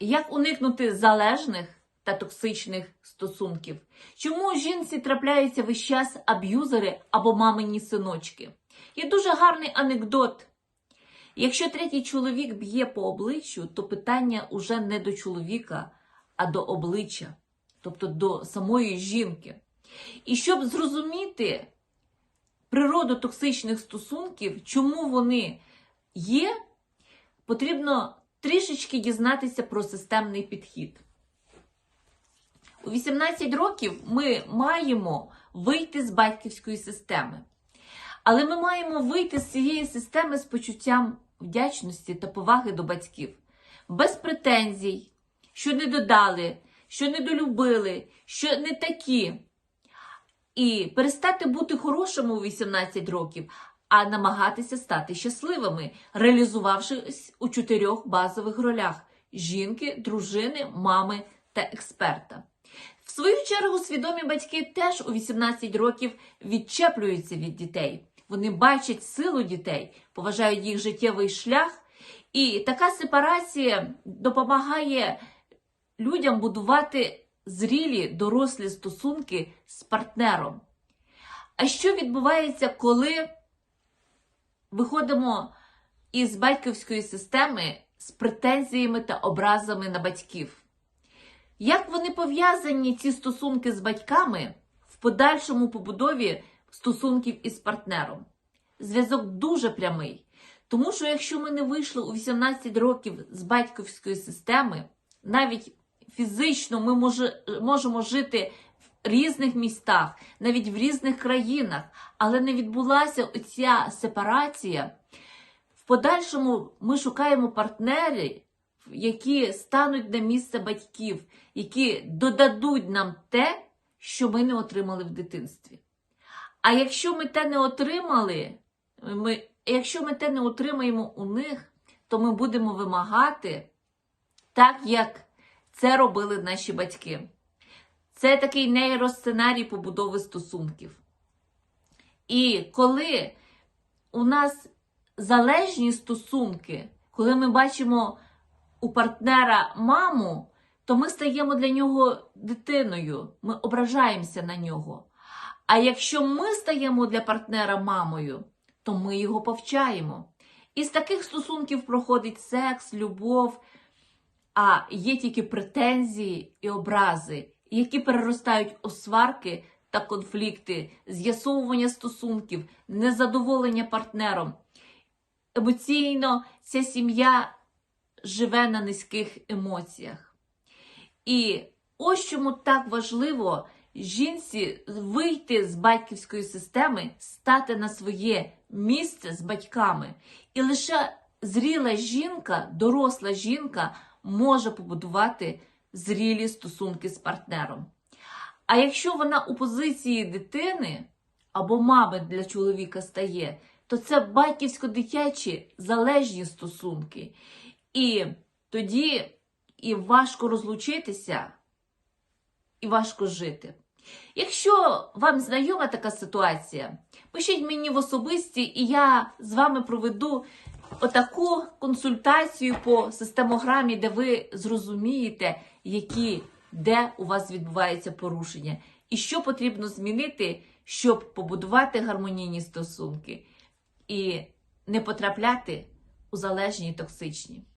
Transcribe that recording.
Як уникнути залежних та токсичних стосунків? Чому жінці трапляються весь час аб'юзери або мамині синочки? Є дуже гарний анекдот. Якщо третій чоловік б'є по обличчю, то питання уже не до чоловіка, а до обличчя, тобто до самої жінки. І щоб зрозуміти природу токсичних стосунків, чому вони є, потрібно трішечки дізнатися про системний підхід. У 18 років ми маємо вийти з батьківської системи. Але ми маємо вийти з цієї системи з почуттям вдячності та поваги до батьків, без претензій, що не додали, що не долюбили, що не такі. І перестати бути хорошими у 18 років, а намагатися стати щасливими, реалізувавшись у чотирьох базових ролях: жінки, дружини, мами та експерта. В свою чергу, свідомі батьки теж у 18 років відчеплюються від дітей. Вони бачать силу дітей, поважають їх життєвий шлях, і така сепарація допомагає людям будувати зрілі дорослі стосунки з партнером. А що відбувається, коли виходимо із батьківської системи з претензіями та образами на батьків? Як вони пов'язані ці стосунки з батьками в подальшому побудові стосунків із партнером? Зв'язок дуже прямий. Тому що якщо ми не вийшли у 18 років з батьківської системи, навіть фізично ми може, можемо жити різних містах, навіть в різних країнах, але не відбулася оця сепарація. В подальшому ми шукаємо партнерів, які стануть на місце батьків, які додадуть нам те, що ми не отримали в дитинстві. А якщо ми те не отримали, ми, якщо ми те не отримаємо у них, то ми будемо вимагати так, як це робили наші батьки. Це такий нейросценарій побудови стосунків. І коли у нас залежні стосунки, коли ми бачимо у партнера маму, то ми стаємо для нього дитиною, ми ображаємося на нього. А якщо ми стаємо для партнера мамою, то ми його повчаємо. Із таких стосунків проходить секс, любов, а є тільки претензії і образи, які переростають у сварки та конфлікти, з'ясовування стосунків, незадоволення партнером. Емоційно ця сім'я живе на низьких емоціях. І ось чому так важливо жінці вийти з батьківської системи, стати на своє місце з батьками. І лише зріла жінка, доросла жінка може побудувати зрілі стосунки з партнером. А якщо вона у позиції дитини або мами для чоловіка стає, то це батьківсько-дитячі залежні стосунки. І тоді і важко розлучитися, і важко жити. Якщо вам знайома така ситуація, пишіть мені в особисті, і я з вами проведу отаку консультацію по системограмі, де ви зрозумієте, які, де у вас відбуваються порушення, і що потрібно змінити, щоб побудувати гармонійні стосунки і не потрапляти у залежні токсичні.